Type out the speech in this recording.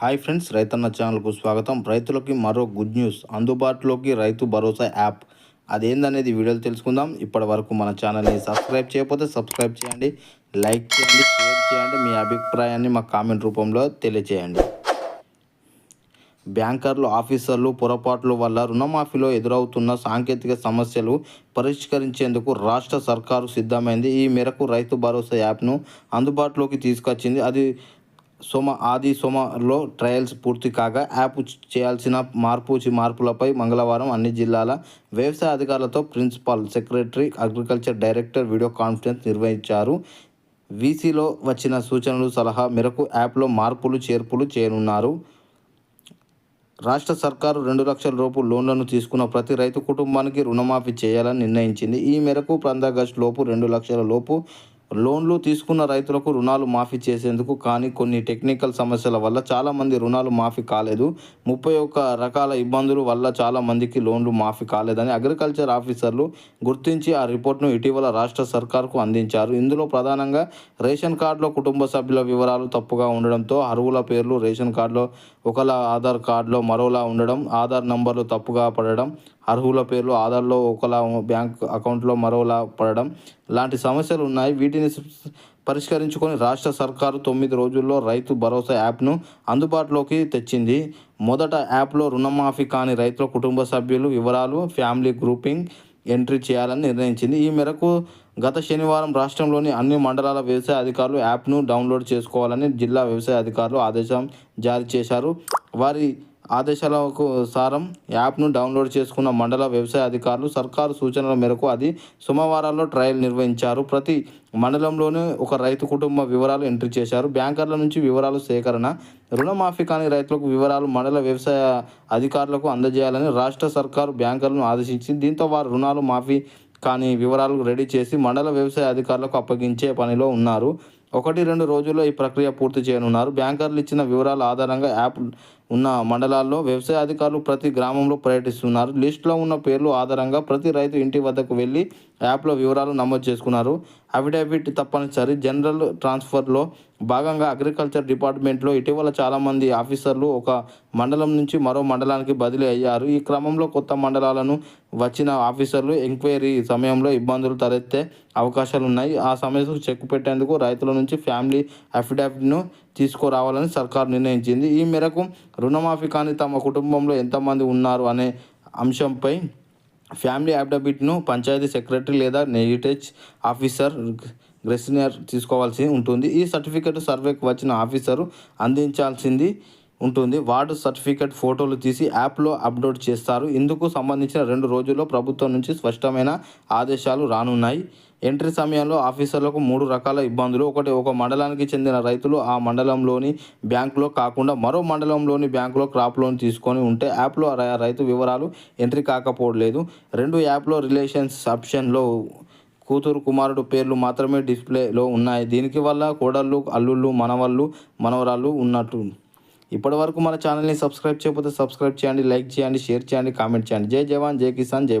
Hi friends రైతన్న ఛానల్కు స్వాగతం. రైతులకి మరో గుడ్ న్యూస్. అందుబాటులోకి రైతు భరోసా యాప్. అదేందనేది వీడియోలు తెలుసుకుందాం. ఇప్పటి వరకు మన ఛానల్ని సబ్స్క్రైబ్ చేయకపోతే సబ్స్క్రైబ్ చేయండి లైక్ చేయండి షేర్ చేయండి మీ అభిప్రాయాన్ని మా కామెంట్ రూపంలో తెలియచేయండి. బ్యాంకర్లు ఆఫీసర్లు పొరపాట్ల వల్ల రుణమాఫీలో ఎదురవుతున్న సాంకేతిక సమస్యలు పరిష్కరించేందుకు రాష్ట్ర సర్కారు సిద్ధమైంది. ఈ మేరకు రైతు భరోసా యాప్ను అందుబాటులోకి తీసుకొచ్చింది. అది సోమ ఆది సోమలో ట్రయల్స్ పూర్తి కాగా యాప్ చేయాల్సిన మార్పు మార్పులపై మంగళవారం అన్ని జిల్లాల వ్యవసాయ అధికారులతో principal secretary agriculture director video conference నిర్వహించారు. వీసీలో వచ్చిన సూచనలు సలహా మేరకు యాప్లో మార్పులు చేర్పులు చేయనున్నారు. రాష్ట్ర సర్కారు రెండు లక్షల రూపు లోన్లను తీసుకున్న ప్రతి రైతు కుటుంబానికి రుణమాఫీ చేయాలని నిర్ణయించింది. ఈ మేరకు ఆగస్టు లోపు రెండు లక్షల లోపు లోన్లు తీసుకున్న రైతులకు రుణాలు మాఫీ చేసేందుకు కానీ కొన్ని టెక్నికల్ సమస్యల వల్ల చాలామంది రుణాలు మాఫీ కాలేదు. ముప్పై ఒక్క రకాల ఇబ్బందుల వల్ల చాలామందికి లోన్లు మాఫీ కాలేదని అగ్రికల్చర్ ఆఫీసర్లు గుర్తించి ఆ రిపోర్ట్ను ఇటీవల రాష్ట్ర సర్కార్కు అందించారు. ఇందులో ప్రధానంగా రేషన్ కార్డులో కుటుంబ సభ్యుల వివరాలు తప్పుగా ఉండడంతో అరువుల పేర్లు రేషన్ కార్డులో ఒకలా ఆధార్ కార్డులో మరోలా ఉండడం ఆధార్ నంబర్లు తప్పుగా పడడం అర్హుల పేర్లు ఆధార్లో ఒకలా బ్యాంక్ అకౌంట్లో మరోలా పడడం లాంటి సమస్యలు ఉన్నాయి. వీటిని పరిష్కరించుకొని రాష్ట్ర సర్కారు తొమ్మిది రోజుల్లో రైతు భరోసా యాప్ను అందుబాటులోకి తెచ్చింది. మొదట యాప్లో రుణమాఫీ కాని రైతుల కుటుంబ సభ్యులు వివరాలు ఫ్యామిలీ గ్రూపింగ్ ఎంట్రీ చేయాలని నిర్ణయించింది. ఈ మేరకు గత శనివారం రాష్ట్రంలోని అన్ని మండలాల వ్యవసాయ అధికారులు యాప్ను డౌన్లోడ్ చేసుకోవాలని జిల్లా వ్యవసాయ అధికారులు ఆదేశం జారీ చేశారు. వారి ఆదేశాలకు సారం. యాప్ను డౌన్లోడ్ చేసుకున్న మండల వ్యవసాయ అధికారులు సర్కారు సూచనల మేరకు అది సోమవారాల్లో ట్రయల్ నిర్వహించారు. ప్రతి మండలంలోనే ఒక రైతు కుటుంబ వివరాలు ఎంట్రీ చేశారు. బ్యాంకర్ల నుంచి వివరాలు సేకరణ రుణమాఫీ కాని రైతులకు వివరాలు మండల వ్యవసాయ అధికారులకు అందజేయాలని రాష్ట్ర సర్కారు బ్యాంకర్లను ఆదేశించింది. దీంతో వారు రుణాలు మాఫీ కానీ వివరాలు రెడీ చేసి మండల వ్యవసాయ అధికారులకు అప్పగించే పనిలో ఉన్నారు. ఒకటి రెండు రోజుల్లో ఈ ప్రక్రియ పూర్తి చేయనున్నారు. బ్యాంకర్లు ఇచ్చిన వివరాల ఆధారంగా యాప్ ఉన్న మండలాల్లో వ్యవసాయ అధికారులు ప్రతి గ్రామంలో పర్యటిస్తున్నారు. లిస్టులో ఉన్న పేర్లు ఆధారంగా ప్రతి రైతు ఇంటి వద్దకు వెళ్ళి యాప్లో వివరాలు నమోదు చేసుకున్నారు. అఫిడవిట్ తప్పనిసరి. జనరల్ ట్రాన్స్ఫర్లో భాగంగా అగ్రికల్చర్ డిపార్ట్మెంట్లో ఇటీవల చాలామంది ఆఫీసర్లు ఒక మండలం నుంచి మరో మండలానికి బదిలీ అయ్యారు. ఈ క్రమంలో కొత్త మండలాలను వచ్చిన ఆఫీసర్లు ఎంక్వైరీ సమయంలో ఇబ్బందులు తలెత్తే అవకాశాలు ఉన్నాయి ఆ సమస్యకు చెక్ పెట్టేందుకు రైతుల నుంచి ఫ్యామిలీ అఫిడవిట్ను తీసుకురావాలని సర్కారు నిర్ణయించింది. ఈ మేరకు రుణమాఫీ కానీ తమ కుటుంబంలో ఎంతమంది ఉన్నారు అనే అంశంపై ఫ్యామిలీ అఫిడవిట్ను పంచాయతీ సెక్రటరీ లేదా నెగిటేజ్ ఆఫీసర్ గ్రెసినర్ తీసుకోవాల్సి ఉంటుంది. ఈ సర్టిఫికెట్ సర్వేకి వచ్చిన ఆఫీసరు అందించాల్సింది ఉంటుంది. వార్డు సర్టిఫికెట్ ఫోటోలు తీసి యాప్లో అప్లోడ్ చేస్తారు. ఇందుకు సంబంధించిన రెండు రోజుల్లో ప్రభుత్వం నుంచి స్పష్టమైన ఆదేశాలు రానున్నాయి. ఎంట్రీ సమయంలో ఆఫీసర్లకు మూడు రకాల ఇబ్బందులు. ఒకటి ఒక మండలానికి చెందిన రైతులు ఆ మండలంలోని బ్యాంకులో కాకుండా మరో మండలంలోని బ్యాంకులో క్రాప్ లోన్ తీసుకొని ఉంటే యాప్లో రైతు వివరాలు ఎంట్రీ కాకపోవట్లేదు. రెండు యాప్లో రిలేషన్స్ ఆప్షన్లో కూతురు కుమారుడు పేర్లు మాత్రమే డిస్ప్లేలో ఉన్నాయి. దీనికి వల్ల కోడళ్ళు అల్లుళ్ళు మనవళ్ళు మనవరాళ్ళు ఉన్నట్టు. ఇప్పటి వరకు మన ఛానల్ని సబ్స్క్రైబ్ చేయకపోతే సబ్స్క్రైబ్ చేయండి లైక్ చేయండి షేర్ చేయండి కామెంట్ చేయండి. జై జవాన్ జై కిసాన్ జై